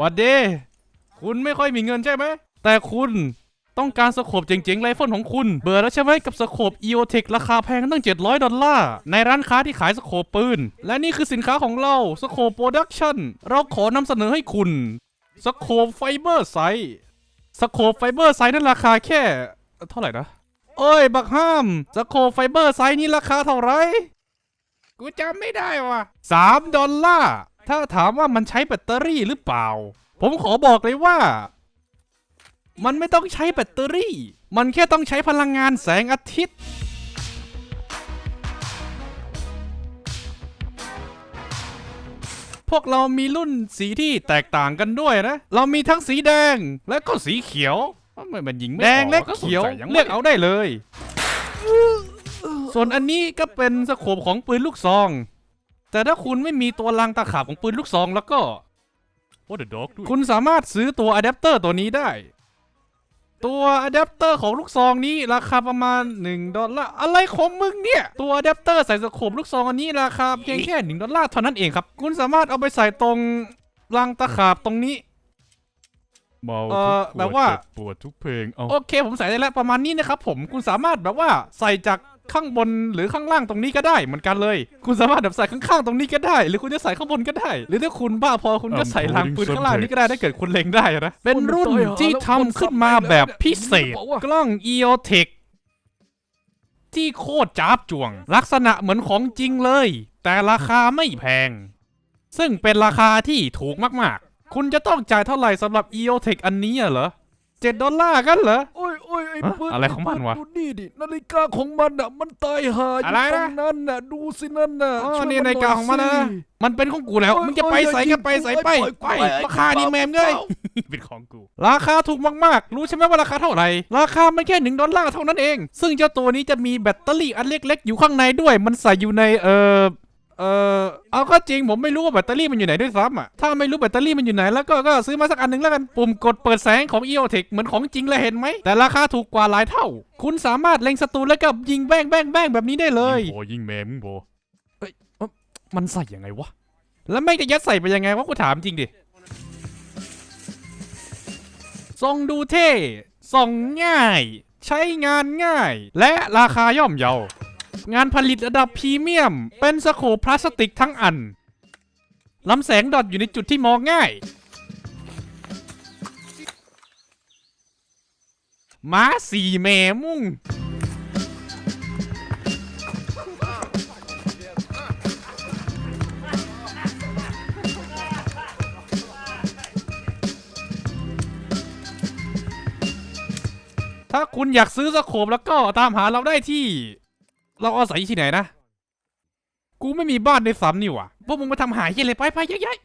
วัดดีคุณไม่ค่อยมีเงินใช่ไหม แต่คุณต้องการสโคปเจ๋งๆไรเฟิลของคุณ เบื่อแล้วใช่ไหมกับสโคป EOTech ราคาแพงตั้ง 700 ดอลลาร์ ในร้านค้าที่ขายสโคปปืน และนี่คือสินค้าของเราสโคปโปรดักชั่นเราขอนำเสนอให้คุณสโคปไฟเบอร์ไซส์สโคปไฟเบอร์ไซส์นั้นราคาแค่ เท่าไหร่นะโอ้ย บักห้ามสโคปไฟเบอร์ไซส์นี้ราคาเท่าไหร่กูจำไม่ได้ว่ะสามดอลลาร์ ถ้าถามว่ามันใช้แบตเตอรี่หรือเปล่า ผมขอบอกเลยว่า มันไม่ต้องใช้แบตเตอรี่ มันแค่ต้องใช้พลังงานแสงอาทิตย์ พวกเรามีรุ่นสีที่แตกต่างกันด้วยนะ เรามีทั้งสีแดงและก็สีเขียวไม่มันยิงแดงและเขียวเลือกเอาได้เลย ส่วนอันนี้ก็เป็นสโคปของปืนลูกซอง แต่ถ้าคุณไม่มีตัวรางตะขาบของปืนลูกซองแล้วก็ What the dog ด้วยคุณสามารถซื้อตัวอะแดปเตอร์ตัวนี้ได้ ตัวอะแดปเตอร์ของลูกซองนี้ราคาประมาณ 1 ดอลลาร์ อะไรของมึงเนี่ย ตัวอะแดปเตอร์ใส่สโคปลูกซองอันนี้ราคาเพียงแค่ 1 ดอลลาร์เท่านั้นเองครับ คุณสามารถเอาไปใส่ตรงรางตะขาบตรงนี้ เมาเอ่ทุอกขแบบวดว่า เจ็บปวดทุกเพลงเอาโอเค ผมใส่ได้แล้วประมาณนี้นะครับผมคุณสามารถแบบว่าใส่จาก ข้างบนหรือข้างล่างตรงนี้ก็ได้เหมือนกันเลย คุณสามารถแบบใส่ข้างๆตรงนี้ก็ได้ หรือคุณจะใส่ข้างบนก็ได้ หรือถ้าคุณบ้าพอคุณก็ใส่รางปืนข้างล่างนี้ก็ได้ถ้าเกิดคุณเล็งได้นะเป็นรุ่นที่ทำขึ้นมาแบบพิเศษ กล้อง EOTech ที่โคตรจ้าบจวง ลักษณะเหมือนของจริงเลย แต่ราคาไม่แพง ซึ่งเป็นราคาที่ถูกมากๆ คุณจะต้องจ่ายเท่าไหร่สำหรับ EOTech อันนี้อะเหรอเจ็ดดอลลาร์กันเหรอโอ้ยโอ้ยไอ้ ฮะปืนอะไรของมันวะ ดูนี่ดินาฬิกาของมันอะมันตายหาอยู่อะไรตรนะงนั้นน่ะดูสินั่นน่ะอ๋อช่วยนี่มัในาฬิกาของมันนะหยสิ มันเป็นของกูแล้วโอ้ยมึงจะไปโอ้ยใส่อย่าก็ไปยิงใส่กูไปไอ้ไปปล่อยกูไอ้ราคานี่แมมเลยเป็นของกู ราคาถูกมากๆ รู้ใช่ไหมว่าราคาเท่าไหร่ ราคามันแค่หนึ่งดอลลาร์เท่านั้นเอง ซึ่งเจ้าตัวนี้จะมีแบตเตอรี่อันเล็กๆ อยู่ข้างในด้วย มันใส่อยู่ในเออ เออเอาก็จริงผมไม่รู้ว่าแบตเตอรี่มันอยู่ไหนด้วยซ้ำอะ ถ้าไม่รู้แบตเตอรี่มันอยู่ไหนแล้วก็ก็ซื้อมาสักอันหนึ่งแล้วกัน ปุ่มกดเปิดแสงของ EOTech เหมือนของจริงเลยเห็นไหม แต่ราคาถูกกว่าหลายเท่า คุณสามารถเล็งศัตรูแล้วก็ยิงแบ้งแบ้งแบ้งแบบนี้ได้เลยยิงโบยิงแม่มึงโบมันใส่ยังไงวะ แล้วแม่งจะยัดใส่ไปยังไงวะกูถามจริงดิส่องดูเท่ส่องง่าย ใช้งานง่าย และราคาย่อมเยา งานผลิตระดับพรีเมียม เป็นสโคปพลาสติกทั้งอันลำแสงดอดอยู่ในจุดที่มองง่าย ม้าสี่แม่มุ่ง ถ้าคุณอยากซื้อสโคปแล้วก็ตามหาเราได้ที่ เราอาศัยที่ไหนนะ กูไม่มีบ้านในซ้ำนี่ว่ะพวกมึงมาทำหายยังไงไปไปย้าย